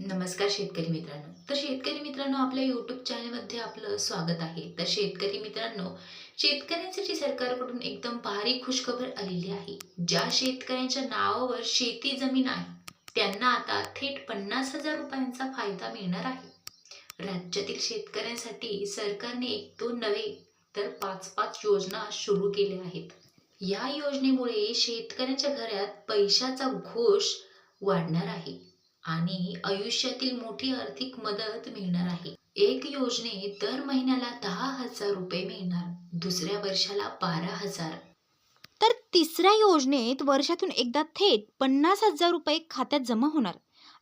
नमस्कार शेतकरी मित्रांनो. तर शेतकरी मित्रांनो आपल्या यूट्यूब चॅनलमध्ये आपलं स्वागत आहे. तर शेतकरी मित्रांनो शेतकऱ्यांसाठी सरकारकडून एकदम भारी खुशखबर आलेली आहे ज्या शेतकऱ्यांच्या नावावर शेती जमीन आहे त्यांना आता थेट पन्नास हजार रुपयांचा फायदा मिळणार आहे. राज्यातील शेतकऱ्यांसाठी सरकारने एक दोन नव्हे तर पाच पाच योजना सुरू केल्या आहेत. या योजनेमुळे शेतकऱ्यांच्या घरात पैशाचा घोष वाढणार आहे. आणि आयुष्यातील मोठी आर्थिक मदत मिळणार आहे. एक योजनेत दर महिन्याला दहा हजार रुपये मिळणार दुसऱ्या वर्षाला बारा हजार. तर तिसऱ्या योजनेत वर्षातून एकदा थेट पन्नास हजार रुपये खात्यात जमा होणार.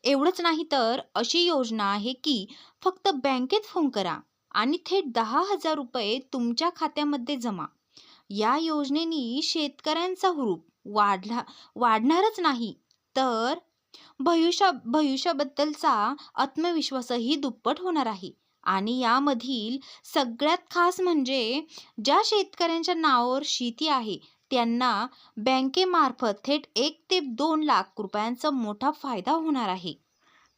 एवढंच नाही तर अशी योजना आहे की फक्त बँकेत फोन करा आणि थेट दहा हजार रुपये तुमच्या खात्यामध्ये जमा. या योजनेनी शेतकऱ्यांचा हुरूप वाढला वाढणारच नाही. तर भविष्या भविष्याबद्दलचा आत्मविश्वासही दुप्पट होणार आहे. आणि यामधील सगळ्यात खास म्हणजे ज्या शेतकऱ्यांच्या नावावर शेती आहे त्यांना बँकेमार्फत थेट एक ते दोन लाख रुपयांचा मोठा फायदा होणार आहे.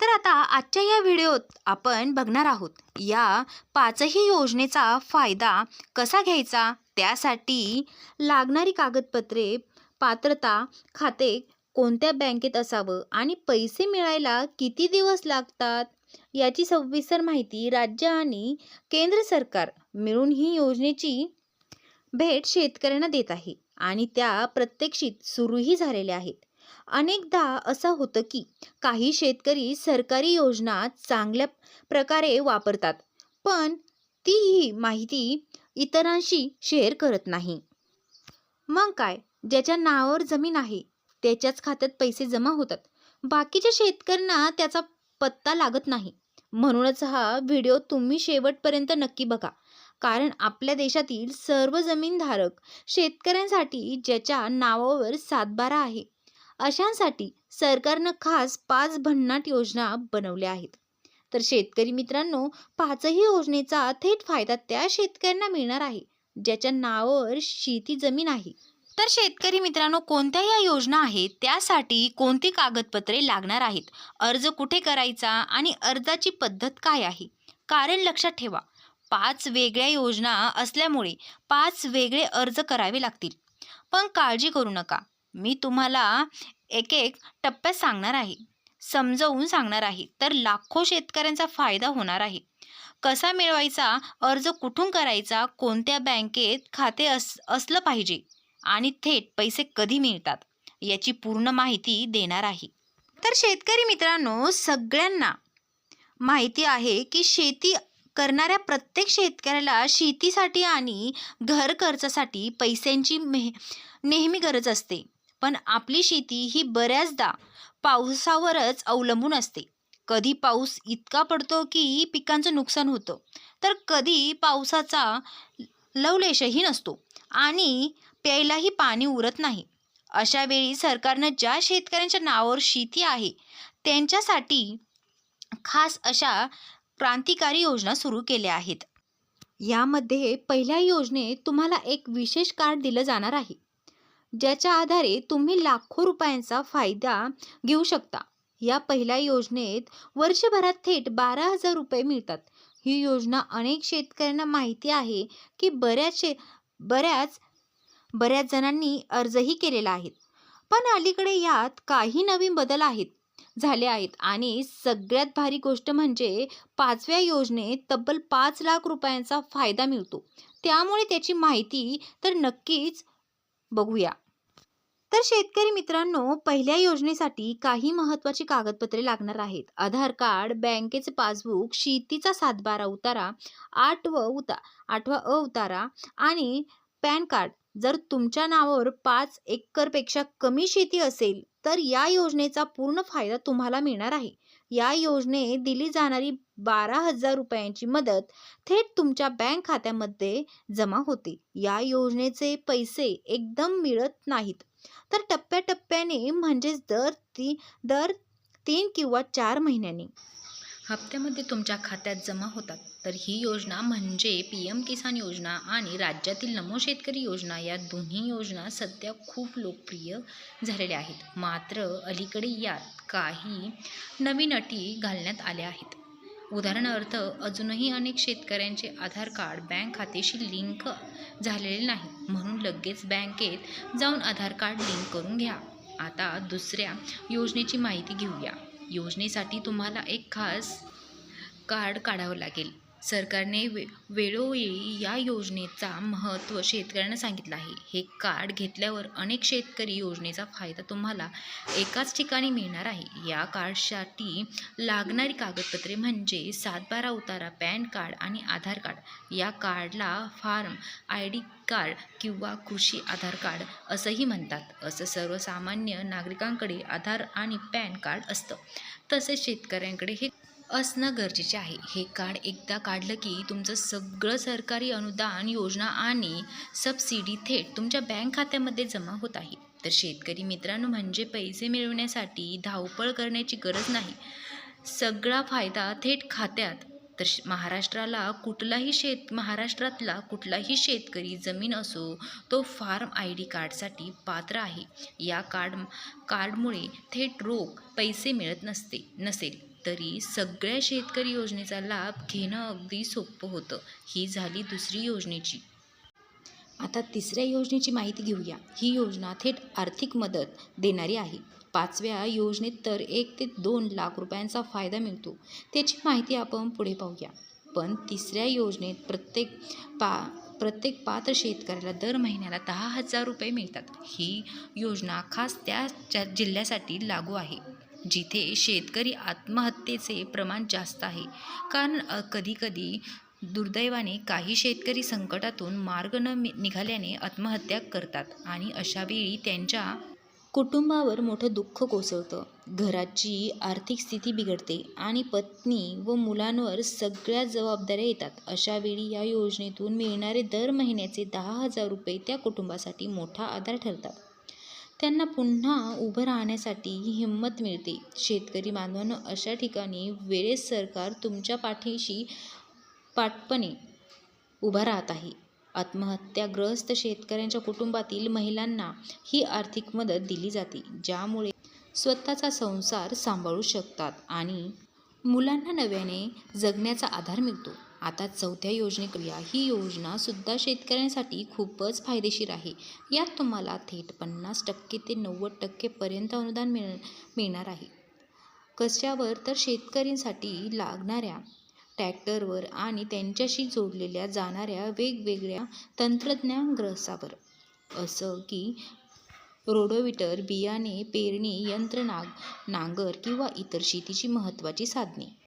तर आता आजच्या या व्हिडिओत आपण बघणार आहोत या पाचही योजनेचा फायदा कसा घ्यायचा? त्यासाठी लागणारी कागदपत्रे पात्रता खाते कोणत्या बँकेत असावं आणि पैसे मिळायला किती दिवस लागतात? याची सविस्तर माहिती राज्य आणि केंद्र सरकार मिळून ही योजनेची भेट शेतकऱ्यांना देत आहे आणि त्या प्रत्यक्षित सुरूही झालेल्या आहेत. अनेकदा असं होतं की काही शेतकरी सरकारी योजना चांगल्या प्रकारे वापरतात पण ती ही माहिती इतरांशी शेअर करत नाही. मग काय? ज्याच्या नावावर जमीन आहे त्याच्याच खात्यात पैसे जमा होतात. बाकीच्या शेतकऱ्यांना त्याचा पत्ता लागत नाही. म्हणूनच हा व्हिडिओ तुम्ही शेवटपर्यंत नक्की बघा. कारण आपल्या देशातील सर्व जमीनधारक शेतकऱ्यांसाठी ज्याच्या नावावर सातबारा आहे अशांसाठी सरकारनं खास पाच भन्नाट योजना बनवल्या आहेत. तर शेतकरी मित्रांनो पाचही योजनेचा थेट फायदा त्या शेतकऱ्यांना मिळणार आहे ज्याच्या नावावर शेती जमीन आहे. तर शेतकरी मित्रांनो कोणत्या या योजना आहेत? त्यासाठी कोणती कागदपत्रे लागणार आहेत? अर्ज कुठे करायचा आणि अर्जाची पद्धत काय आहे? कारण लक्षात ठेवा पाच वेगळ्या योजना असल्यामुळे पाच वेगळे अर्ज करावे लागतील. पण काळजी करू नका. मी तुम्हाला एक एक टप्प्यात सांगणार आहे. समजवून सांगणार आहे. तर लाखो शेतकऱ्यांचा फायदा होणार आहे. कसा मिळवायचा? अर्ज कुठून करायचा? कोणत्या बँकेत खाते अस असलं पाहिजे? आणि थेट पैसे कधी मिळतात याची पूर्ण माहिती देणार आहे. तर शेतकरी मित्रांनो सगळ्यांना माहिती आहे की शेती करणाऱ्या प्रत्येक शेतकऱ्याला शेतीसाठी आणि घर खर्चासाठी पैशांची मेह नेहमी गरज असते. पण आपली शेती ही बऱ्याचदा पावसावरच अवलंबून असते. कधी पाऊस इतका पडतो की पिकांचं नुकसान होतं. तर कधी पावसाचा लवलेशही नसतो. आणि प्यायलाही पाणी उरत नाही. अशा वेळी सरकारनं ज्या शेतकऱ्यांच्या नावावर शेती आहे त्यांच्यासाठी खास अशा क्रांतिकारी योजना सुरू केल्या आहेत. यामध्ये पहिल्या योजनेत तुम्हाला एक विशेष कार्ड दिलं जाणार आहे. ज्याच्या आधारे तुम्ही लाखो रुपयांचा फायदा घेऊ शकता. या पहिल्या योजनेत वर्षभरात थेट बारा हजार रुपये मिळतात. ही योजना अनेक शेतकऱ्यांना माहिती आहे की बऱ्याच शे बऱ्याच बऱ्याच जणांनी अर्जही केलेला आहे. पण अलीकडे यात काही नवीन बदल आहेत झाले आहेत आणि सगळ्यात भारी गोष्ट म्हणजे पाचव्या योजनेत तब्बल पाच लाख रुपयांचा फायदा मिळतो. त्यामुळे त्याची माहिती तर नक्कीच बघूया. तर शेतकरी मित्रांनो पहिल्या योजनेसाठी काही महत्त्वाची कागदपत्रे लागणार आहेत. आधार कार्ड बँकेचे पासबुक शेतीचा सातबारा उतारा आठवा उता आठवा अ उतारा आणि पॅन कार्ड. जर तुमच्या नावावर पाच एकरपेक्षा कमी शेती असेल तर या योजनेचा पूर्ण फायदा तुम्हाला मिळणार आहे. या योजनेत दिली जाणारी बारा हजार रुपयांची मदत थेट तुमच्या बँक खात्यामध्ये जमा होते. या योजनेचे पैसे एकदम मिळत नाहीत. तर टप्प्याटप्प्याने म्हणजेच दर ती दर तीन किंवा चार महिन्यांनी. हप्त्यामध्ये तुमच्या खात्यात जमा होतात. तर ही योजना म्हणजे पी एम किसान योजना आणि राज्यातील नमो शेतकरी योजना या दोन्ही योजना सध्या खूप लोकप्रिय झालेल्या आहेत. मात्र अलीकडे यात काही नवीन अटी घालण्यात आल्या आहेत. उदाहरणार्थ अजूनही अनेक शेतकऱ्यांचे आधार कार्ड बँक खात्याशी लिंक झालेले नाही. म्हणून लगेच बँकेत जाऊन आधार कार्ड लिंक करून घ्या. आता दुसऱ्या योजनेची माहिती घेऊया. योजनेसाठी तुम्हाला एक खास कार्ड काढावं लागेल. सरकारने वे वेळोवेळी या योजनेचा महत्त्व शेतकऱ्यांना सांगितलं आहे. हे कार्ड घेतल्यावर अनेक शेतकरी योजनेचा फायदा तुम्हाला एकाच ठिकाणी मिळणार आहे. या कार्डसाठी लागणारी कागदपत्रे म्हणजे सातबारा उतारा पॅन कार्ड आणि आधार कार्ड. या कार्डला फार्म आय डी कार्ड किंवा कृषी आधार कार्ड असंही म्हणतात. असं सर्वसामान्य नागरिकांकडे आधार आणि पॅन कार्ड असतं. तसेच शेतकऱ्यांकडे हे असणं गरजेचे आहे. हे कार्ड एकदा काढलं की तुमचं सगळं सरकारी अनुदान योजना आणि सबसिडी थेट तुमच्या बँक खात्यामध्ये जमा होत आहे. तर शेतकरी मित्रांनो म्हणजे पैसे मिळवण्यासाठी धावपळ करण्याची गरज नाही. सगळा फायदा थेट खात्यात. तर श- महाराष्ट्राला कुठलाही शेत महाराष्ट्रातला कुठलाही शेतकरी जमीन असो तो फार्म आय डी कार्डसाठी पात्र आहे. या कार्ड कार्डमुळे थेट रोख पैसे मिळत नसते नसेल. तरी सगळ्या शेतकरी योजनेचा लाभ घेणं अगदी सोपं होतं. ही झाली दुसरी योजनेची. आता तिसऱ्या योजनेची माहिती घेऊया. ही योजना थेट आर्थिक मदत देणारी आहे. पाचव्या योजनेत तर एक ते दोन लाख रुपयांचा फायदा मिळतो. त्याची माहिती आपण पुढे पाहूया. पण तिसऱ्या योजनेत प्रत्येक पा प्रत्येक पात्र शेतकऱ्याला दर महिन्याला दहा हजार रुपये मिळतात. ही योजना खास त्या ज्या जिल्ह्यासाठी लागू आहे. जिथे शेतकरी आत्महत्येचे प्रमाण जास्त आहे. कारण कधीकधी दुर्दैवाने काही शेतकरी संकटातून मार्ग न निघाल्याने आत्महत्या करतात आणि अशावेळी त्यांच्या कुटुंबावर मोठं दुःख कोसळतं. घराची आर्थिक स्थिती बिघडते आणि पत्नी व मुलांवर सगळ्या जबाबदाऱ्या येतात. अशावेळी या योजनेतून मिळणारे दर महिन्याचे दहा हजार रुपये त्या कुटुंबासाठी मोठा आधार ठरतात. त्यांना पुन्हा उभं राहण्यासाठी हिंमत मिळते. शेतकरी बांधवांनो अशा ठिकाणी वेळेस सरकार तुमच्या पाठीशी पाठपणे उभा राहत आहे. आत्महत्याग्रस्त शेतकऱ्यांच्या कुटुंबातील महिलांना ही आर्थिक मदत दिली जाते ज्यामुळे स्वतःचा संसार सांभाळू शकतात आणि मुलांना नव्याने जगण्याचा आधार मिळतो. आता चौथ्या योजनेकडे ही योजनासुद्धा शेतकऱ्यांसाठी खूपच फायदेशीर आहे. यात तुम्हाला थेट पन्नास टक्के ते नव्वद टक्केपर्यंत अनुदान मिळ मिळणार आहे. कशावर? तर शेतकऱ्यांसाठी लागणाऱ्या ट्रॅक्टरवर आणि त्यांच्याशी जोडलेल्या जाणाऱ्या वेगवेगळ्या तंत्रज्ञान ग्रसावर असं की रोडोविटर बियाणे पेरणी यंत्र नाग नांगर किंवा इतर शेतीची महत्त्वाची साधने.